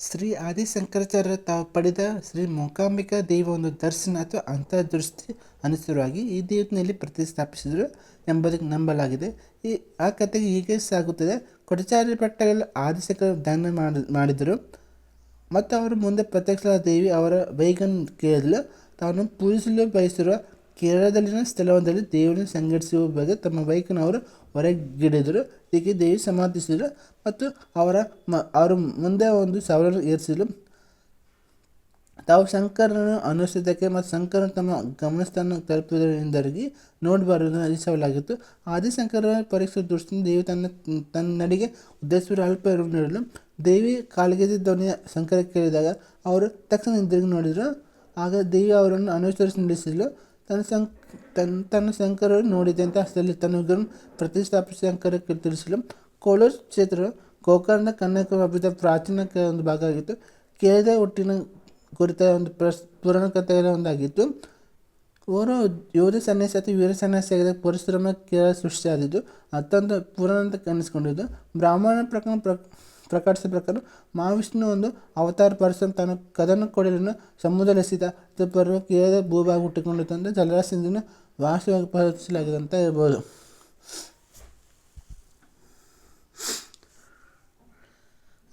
ಶ್ರೀ ಆದಿಶಂಕರಾಚಾರ್ಯರು ತಾವು ಪಡೆದ ಶ್ರೀ ಮೂಕಾಂಬಿಕಾ ದೇವಿಯ ಒಂದು ದರ್ಶನ ಅಥವಾ ಅಂತರ್ದೃಷ್ಟಿ ಅನುಸಾರವಾಗಿ ಈ ದೇವತೆಯಲ್ಲಿ ಪ್ರತಿಷ್ಠಾಪಿಸಿದರು ಎಂಬುದಕ್ಕೆ ನಂಬಲಾಗಿದೆ. ಈ ಆ ಕಥೆಗೆ ಹೀಗೆ ಸಾಗುತ್ತದೆ. ಕೊಡಚಾರಿ ಬೆಟ್ಟಗಳಲ್ಲಿ ಆದಿಶಂಕರ ಧ್ಯಾನ ಮಾಡಿ ಮಾಡಿದರು. ಮತ್ತು ಅವರು ಮುಂದೆ ಪ್ರತ್ಯಕ್ಷ ದೇವಿ ಅವರ ವೈಗನ್ ಕೇಳಲು ತಾನು ಪೂಜಿಸಲು ಬಯಸಿರುವ ಕೇರಳದಲ್ಲಿನ ಸ್ಥಳವೊಂದರಲ್ಲಿ ದೇವರನ್ನು ಸಂಘಟಿಸುವ ಬಗ್ಗೆ ತಮ್ಮ ಬೈಕನ್ನು ಅವರು ಹೊರಗಿಡಿದರು. ಇದಕ್ಕೆ ದೇವಿ ಸಮಾಧಿಸಿದರು ಮತ್ತು ಅವರ ಮ, ಅವರು ಮುಂದೆ ಒಂದು ಸವಾಲನ್ನು ಏರಿಸಿದರು. ತಾವು ಶಂಕರನ್ನು ಅನುಸರಿಸಿದ್ದಕ್ಕೆ ಮತ್ತು ಶಂಕರನು ತಮ್ಮ ಗಮನಸ್ಥಾನ ತಲುಪುವುದರಿಂದಾಗಿ ನೋಡಬಾರದು ಅರಿಸಲಾಗಿತ್ತು ಆದಿಶಂಕರ ಪರೀಕ್ಷೆ ದೃಷ್ಟಿಯಿಂದ ದೇವಿ ತನ್ನ ತನ್ನ ನಡಿಗೆ ಉದ್ದೇಶಿಸಿರುವ ಅಲ್ಪ ನೀಡಲು ದೇವಿ ಕಾಲಿಗೆ ಧ್ವನಿಯ ಶಂಕರ ಕೇಳಿದಾಗ ಅವರು ತಕ್ಷಣ ಹಿಂದಿರುಗಿ ನೋಡಿದರು. ಆಗ ದೇವಿ ಅವರನ್ನು ಅನುಸರಿಸಿ ನಿಲ್ಲಿಸಲು ತನ್ನ ಸಂ ತನ್ನ ತನ್ನ ಶಂಕರ ನೋಡಿದಂತೆ ಸ್ಥಳದಲ್ಲಿ ತನ್ನ ಪ್ರತಿಷ್ಠಾಪಿಸಿ ಶಂಕರಕ್ಕೆ ತಿಳಿಸಲು ಕೋಲೂರು ಕ್ಷೇತ್ರ ಗೋಕರ್ಣ ಕನ್ನಕ ಅಭಿವೃದ್ಧ ಪ್ರಾಚೀನ ಒಂದು ಭಾಗ ಆಗಿತ್ತು ಕೇಳಿದ ಒಟ್ಟಿನ ಕುರಿತ ಒಂದು ಪುರಾಣ ಕಥೆಗಳ ಒಂದಾಗಿತ್ತು. ಓರ್ವ ಯೋಧ ಸನ್ಯಾಸಿ ಅಥವಾ ವೀರ ಸನ್ಯಾಸಿ ಆಗಿದ್ದ ಪರಿಶ್ರಮ ಕೇರಳ ಸೃಷ್ಟಿಯಾದಿದ್ದು. ಅತ್ಯಂತ ಪುರಾಣ ಅಂತ ಕನಿಸ್ಕೊಂಡಿದ್ದು ಬ್ರಾಹ್ಮಣ ಪ್ರಕರಣ ಪ್ರ ಪ್ರಕಟಿಸಿದ ಪ್ರಕಾರ ಮಹಾವಿಷ್ಣು ಒಂದು ಅವತಾರ ಪರಶುರಾಮ ತನ್ನ ಕದನ ಕೊಡಲನ್ನು ಸಮುದ್ರ ಪರ್ವ ಪರ್ವಕೀಯದ ಭೂಭಾಗ ಅಂತ ಜಲರಾಶಿಯಿಂದ ವಾಸವಾಗಿ ಅಂತ ಹೇಳ್ಬೋದು.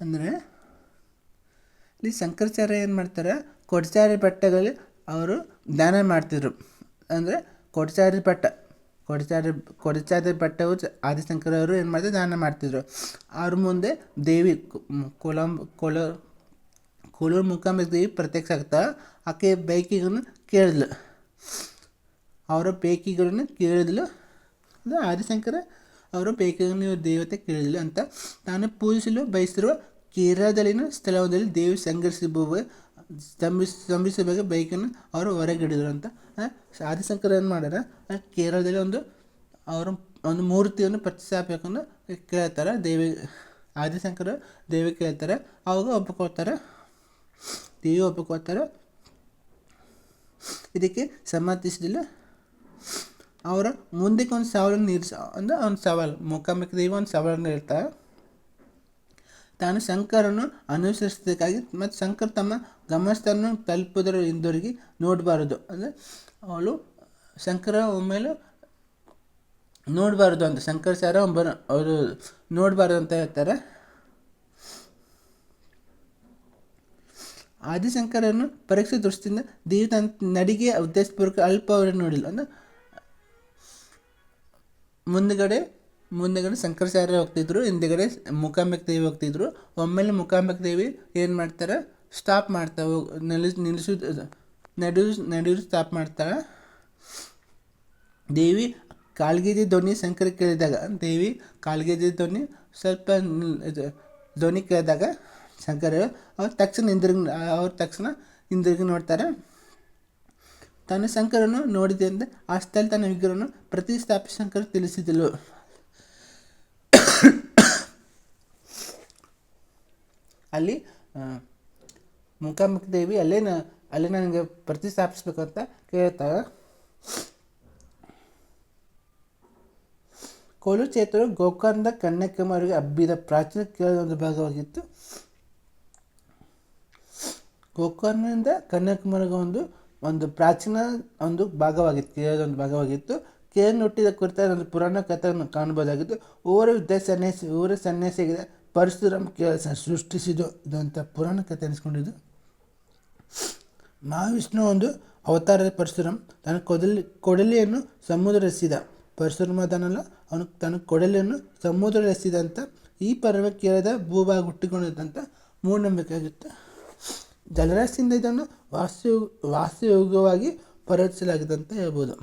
ಅಂದರೆ ಇಲ್ಲಿ ಶಂಕರಾಚಾರ್ಯ ಏನು ಮಾಡ್ತಾರೆ? ಕೊಡಚಾರಿ ಪಟ್ಟಗಳಲ್ಲಿ ಅವರು ಧ್ಯಾನ ಮಾಡ್ತಿದ್ರು. ಅಂದರೆ ಕೊಡಚಾರಿ ಬೆಟ್ಟ ಕೊಡಚಾರಿ ಕೊಡಚಾದ್ರಿ ಬೆಟ್ಟವು ಆದಿಶಂಕರವರು ಏನು ಮಾಡ್ತಿದ್ರು ದಾನ ಮಾಡ್ತಿದ್ರು. ಅವ್ರ ಮುಂದೆ ದೇವಿ ಕೊಲಂಬ್ ಕೊಲ ಕೊಲೂರು ಮುಖಾಂಬಿಕ ದೇವಿ ಪ್ರತ್ಯಕ್ಷ ಆಗ್ತಾ ಆಕೆ ಬೇಕಿಗಳನ್ನು ಕೇಳಿದ್ಲು. ಅವರ ಬೇಕಿಗಳನ್ನು ಕೇಳಿದ್ಲು. ಅಂದರೆ ಆದಿಶಂಕರ ಅವರು ಬೇಕಿಗಳನ್ನು ಇವರು ದೇವತೆ ಕೇಳಿದ್ಲು ಅಂತ ತಾನು ಪೂಜಿಸಲು ಬಯಸಿರುವ ಕೇರಳದಲ್ಲಿನ ಸ್ಥಳದಲ್ಲಿ ದೇವಿ ಸಂಘರ್ಷಿಸುವ ಸ್ತಂಭಿಸ ಬಗ್ಗೆ ಬೈಕನ್ನು ಅವರು ಹೊರಗಿಡಿದ್ರು ಅಂತ. ಆದಿಶಂಕರ್ ಏನು ಮಾಡ್ಯಾರ? ಕೇರಳದಲ್ಲಿ ಒಂದು ಅವರು ಒಂದು ಮೂರ್ತಿಯನ್ನು ಪ್ರತಿಷ್ಠಾಪಕನ್ನು ಕೇಳ್ತಾರೆ. ದೇವಿ, ಆದಿಶಂಕರ ದೇವಿ ಕೇಳ್ತಾರೆ. ಅವಾಗ ಒಪ್ಪಿಕೊಳ್ತಾರೆ ದೇವಿ ಒಪ್ಪಿಕೊಳ್ತಾರೆ ಇದಕ್ಕೆ ಸಮ್ಮತಿಸಿದಿಲ್ಲ ಅವರ ಮುಂದಕ್ಕೆ ಒಂದು ಸವಾಲನ್ನು ನೀರಿಸ ಅಂದರೆ ಒಂದು ಸವಾಲು ಮೂಕಾಂಬಿಕ ದೇವಿ ಒಂದು ಸವಾಲನ್ನು ಹೇಳ್ತಾರೆ. ತಾನು ಶಂಕರನ್ನು ಅನುಸರಿಸಬೇಕಾಗಿ ಮತ್ತು ಶಂಕರ್ ತಮ್ಮ ಗಮನಸ್ಥಾನ ತಲುಪುವುದರ ಹಿಂದೊರಗಿ ನೋಡಬಾರದು. ಅಂದರೆ ಅವಳು ಶಂಕರ ಒಮ್ಮೆಲೂ ನೋಡಬಾರ್ದು ಅಂತ ಶಂಕರಾಚಾರ್ಯ ಒಬ್ಬ ಅವರು ನೋಡಬಾರ್ದು ಅಂತ ಹೇಳ್ತಾರೆ. ಆದಿಶಂಕರನ್ನು ಪರೀಕ್ಷೆ ದೃಷ್ಟಿಯಿಂದ ದೇವಿ ತನ್ನ ನಡಿಗೆ ಉದ್ದೇಶಪೂರ್ವಕ ಅಲ್ಪ ಅವರು ನೋಡಿಲ್ಲ. ಅಂದರೆ ಮುಂದುಗಡೆ ಮುಂದುಗಡೆ ಶಂಕರಾಚಾರ್ಯ ಹೋಗ್ತಿದ್ರು, ಹಿಂದೆಗಡೆ ಮುಖಾಂಬಿಕ ದೇವಿ ಹೋಗ್ತಿದ್ರು. ಒಮ್ಮೆಲೆ ಮುಖಾಂಬಿಕ ದೇವಿ ಏನು ಮಾಡ್ತಾರೆ ಸ್ಟಾಪ್ ಮಾಡ್ತಾವೆ ನಿಲ್ಲಿಸ್ ನಿಲ್ಲಿಸು, ನಡು ನಡು ಸ್ಟಾಪ್ ಮಾಡ್ತಾಳೆ ದೇವಿ ಕಾಲ್ಗೆಜೆ ಧ್ವನಿ ಶಂಕರ ಕೇಳಿದಾಗ, ದೇವಿ ಕಾಲ್ಗೆಜೆ ಧ್ವನಿ ಸ್ವಲ್ಪ ಧ್ವನಿ ಕೇಳಿದಾಗ ಶಂಕರ ಅವ್ರು ತಕ್ಷಣ ಹಿಂದಿರುಗಿ ಅವ್ರ ತಕ್ಷಣ ಹಿಂದಿರುಗಿ ನೋಡ್ತಾರೆ. ತನ್ನ ಶಂಕರನು ಅಂದರೆ ಆ ಸ್ಥಳ ತನ್ನ ವಿಗ್ರಹವನ್ನು ಪ್ರತಿಷ್ಠಾಪಿಸಿ ಶಂಕರ ತಿಳಿಸಿದಳು ಅಲ್ಲಿ ಮುಖಾಮುಖಿ ದೇವಿ ಅಲ್ಲೇ ನ ಅಲ್ಲೇ ನನಗೆ ಪ್ರತಿಷ್ಠಾಪಿಸ್ಬೇಕಂತ ಅಂತ ಕೋಲು ಕ್ಷೇತ್ರ ಗೋಕರ್ಣದ ಕನ್ಯಾಕುಮಾರಿಗೆ ಹಬ್ಬಿದ ಪ್ರಾಚೀನ ಕೇಳಿದ ಒಂದು ಭಾಗವಾಗಿತ್ತು. ಗೋಕರ್ಣದಿಂದ ಕನ್ಯಾಕುಮಾರಿಗೆ ಒಂದು ಒಂದು ಪ್ರಾಚೀನ ಒಂದು ಭಾಗವಾಗಿತ್ತು ಕೇಳಿದ ಒಂದು ಭಾಗವಾಗಿತ್ತು. ಕೇರಳ ಹುಟ್ಟಿದ ಕುರಿತ ಒಂದು ಪುರಾಣ ಕಥೆಯನ್ನು ಕಾಣಬಹುದಾಗಿತ್ತು. ಊರ ವಿದ್ಯಾ ಸನ್ಯಾಸಿ, ಊರ ಸನ್ಯಾಸಿಯಾಗಿದೆ ಪರಶುರಾಮ ಕೇಳ ಸ- ಸೃಷ್ಟಿಸಿದ್ದು ಅಂತ ಪುರಾಣ ಕಥೆ ಅನಿಸ್ಕೊಂಡಿದ್ದು ಮಹಾವಿಷ್ಣು ಒಂದು ಅವತಾರದ ಪರಶುರಾಮ್. ತನ್ನ ಕೊದಲಿ ಕೊಡಲಿಯನ್ನು ಸಮುದ್ರ ಪರಶುರಾಮ ತನ್ನಲ್ಲ, ಅವನು ತನ್ನ ಕೊಡಲಿಯನ್ನು ಸಮುದ್ರ ಎಸಿದಂಥ ಅಂತ ಈ ಪರ್ವ ಕೇಳದ ಭೂಭಾಗ ಹುಟ್ಟಿಕೊಂಡಿದ್ದಂಥ ಮೂಢನಂಬಿಕೆ ಆಗಿತ್ತು ಜಲರಾಶಿಯಿಂದ ಇದನ್ನು ವಾಸ್ತು ವಾಸ್ತುಯೋಗವಾಗಿ ಪರಿವರ್ತಿಸಲಾಗಿದೆ ಅಂತ ಹೇಳ್ಬೋದು.